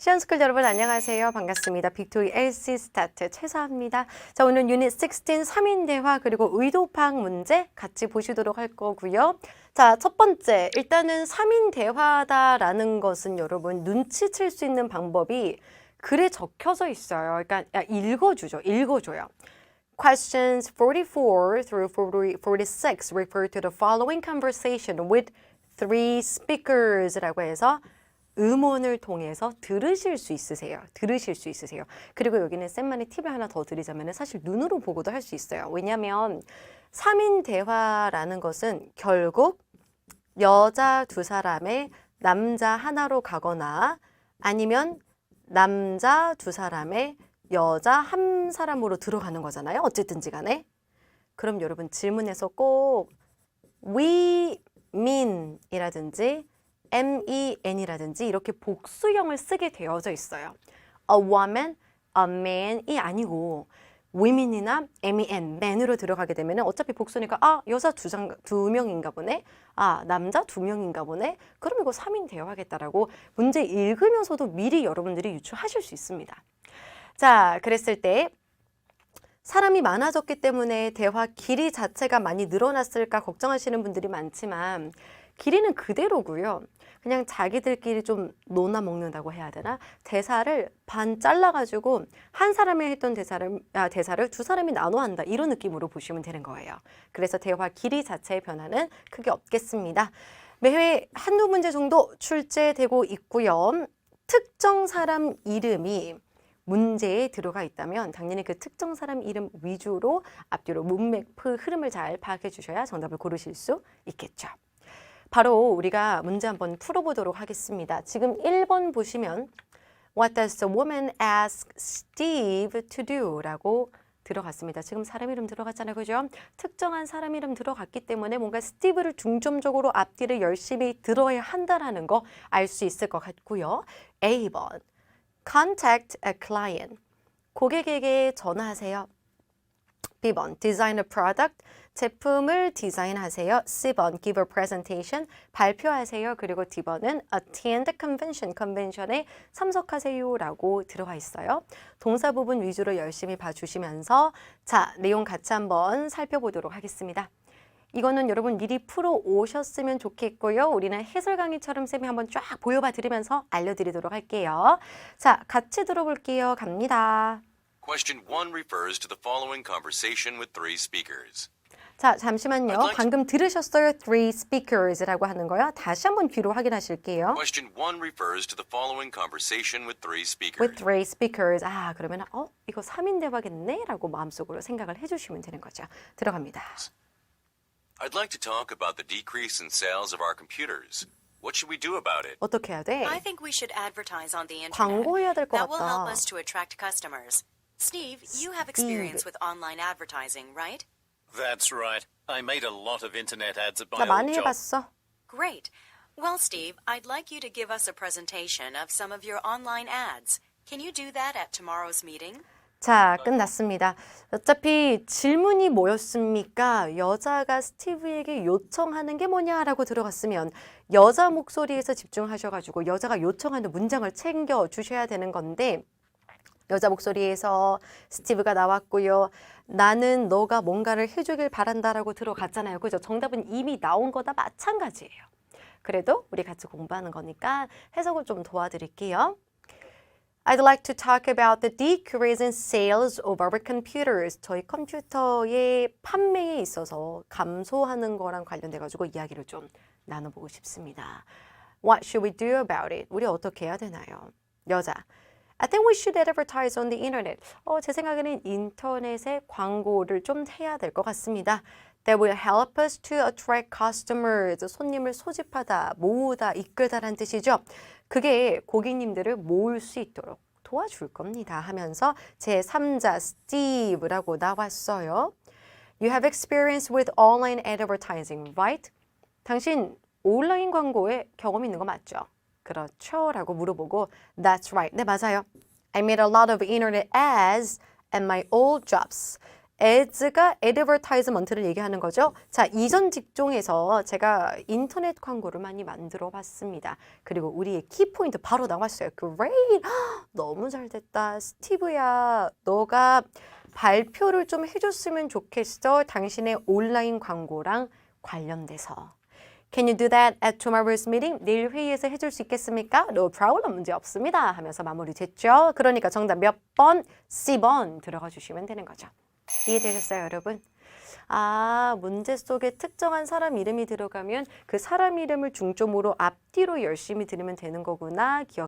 시연스쿨 여러분 안녕하세요. 반갑습니다. 빅토이 LC 스타트 최사입니다. 자, 오늘 유닛 16 3인 대화 그리고 의도 파악 문제 같이 보시도록 할 거고요. 자, 첫 번째. 일단은 3인 대화다라는 것은 여러분 눈치챌 수 있는 방법이 글에 적혀져 있어요. 그러니까 야, 읽어 주죠. 읽어 줘요. Questions 44 through 40, 46 refer to the following conversation with three speakers라고 해서 음원을 통해서 들으실 수 있으세요. 들으실 수 있으세요. 그리고 여기는 쌤만의 팁을 하나 더 드리자면 사실 눈으로 보고도 할 수 있어요. 왜냐하면 3인 대화라는 것은 결국 여자 두 사람의 남자 하나로 가거나 아니면 남자 두 사람의 여자 한 사람으로 들어가는 거잖아요. 어쨌든지 간에. 그럼 여러분 질문에서 꼭 we mean이라든지 men이라든지 이렇게 복수형을 쓰게 되어져 있어요. a woman, a man이 아니고 women이나 men, man으로 들어가게 되면 어차피 복수니까 아 여자 두, 장, 두 명인가 보네 아 남자 두 명인가 보네 그럼 이거 3인 대화하겠다라고 문제 읽으면서도 미리 여러분들이 유추하실 수 있습니다. 자 그랬을 때 사람이 많아졌기 때문에 대화 길이 자체가 많이 늘어났을까 걱정하시는 분들이 많지만 길이는 그대로고요. 그냥 자기들끼리 좀 논아 먹는다고 해야 되나? 대사를 반 잘라가지고 한 사람이 했던 대사를, 아, 대사를 두 사람이 나눠 한다. 이런 느낌으로 보시면 되는 거예요. 그래서 대화 길이 자체의 변화는 크게 없겠습니다. 매회 한두 문제 정도 출제되고 있고요. 특정 사람 이름이 문제에 들어가 있다면 당연히 그 특정 사람 이름 위주로 앞뒤로 문맥프 흐름을 잘 파악해 주셔야 정답을 고르실 수 있겠죠. 바로 우리가 문제 한번 풀어보도록 하겠습니다. 지금 1번 보시면 What does the woman ask Steve to do? 라고 들어갔습니다. 지금 사람 이름 들어갔잖아요. 그죠? 특정한 사람 이름 들어갔기 때문에 뭔가 스티브를 중점적으로 앞뒤를 열심히 들어야 한다라는 거 알 수 있을 것 같고요. A번 Contact a client. 고객에게 전화하세요. B번 Design a product. 제품을 디자인하세요. C번 Give a presentation. 발표하세요. 그리고 D번은 Attend convention. 컨벤션에 참석하세요라고 들어가 있어요. 동사 부분 위주로 열심히 봐주시면서 자 내용 같이 한번 살펴보도록 하겠습니다. 이거는 여러분 미리 풀어 오셨으면 좋겠고요. 우리는 해설 강의처럼 쌤이 한번 쫙 보여봐 드리면서 알려드리도록 할게요. 자, 같이 들어볼게요. 갑니다. Question 1 refers to the following conversation with three speakers. 자, 잠시만요. I'd like to- 방금 들으셨어요? Three speakers라고 하는 거요. 다시 한번 귀로 확인하실게요. Question 1 refers to the following conversation with three speakers. With three speakers. 아, 그러면 어, 이거 3인 대화겠네? 라고 마음속으로 생각을 해주시면 되는 거죠. 들어갑니다. I'd like to talk about the decrease in sales of our computers. What should we do about it? 어떻게 해야 돼? I think we should advertise on the internet. 광고해야 될 것 That will help 같다. us to attract customers. Steve, you have experience with online advertising, right? That's right. I made a lot of internet ads at 나 my 많이 old job. 해봤어. Great. Well, Steve, I'd like you to give us a presentation of some of your online ads. Can you do that at tomorrow's meeting? 자, 끝났습니다. 어차피 질문이 뭐였습니까? 여자가 스티브에게 요청하는 게 뭐냐라고 들어갔으면 여자 목소리에서 집중하셔가지고 여자가 요청하는 문장을 챙겨 주셔야 되는 건데 여자 목소리에서 스티브가 나왔고요. 나는 너가 뭔가를 해주길 바란다라고 들어갔잖아요. 그죠? 정답은 이미 나온 거다 마찬가지예요. 그래도 우리 같이 공부하는 거니까 해석을 좀 도와드릴게요. I'd like to talk about the decrease in sales of our computers. 저희 컴퓨터의 판매에 있어서 감소하는 거랑 관련돼 가지고 이야기를 좀 나눠보고 싶습니다. What should we do about it? 우리 어떻게 해야 되나요? 여자. I think we should advertise on the internet. 어, 제 생각에는 인터넷에 광고를 좀 해야 될 것 같습니다. That will help us to attract customers. 손님을 소집하다, 모으다, 이끌다라는 뜻이죠. 그게 고객님들을 모을 수 있도록 도와줄 겁니다 하면서 제 3자 스티브라고 나왔어요. You have experience with online advertising, right? 당신 온라인 광고에 경험 있는 거 맞죠? 그렇죠? 라고 물어보고 That's right. 네, 맞아요. I made a lot of internet ads at my old jobs. as가 advertisement를 얘기하는 거죠. 자, 이전 직종에서 제가 인터넷 광고를 많이 만들어 봤습니다. 그리고 우리의 키포인트 바로 나왔어요. Great! 너무 잘 됐다. 스티브야, 너가 발표를 좀 해줬으면 좋겠어. 당신의 온라인 광고랑 관련돼서. Can you do that at tomorrow's meeting? 내일 회의에서 해줄 수 있겠습니까? No problem. 문제 없습니다. 하면서 마무리 됐죠. 그러니까 정답 몇 번? C번 들어가 주시면 되는 거죠. 이해되셨어요, 여러분? 아, 문제 속에 특정한 사람 이름이 들어가면 그 사람 이름을 중점으로 앞뒤로 열심히 들으면 되는 거구나. 기억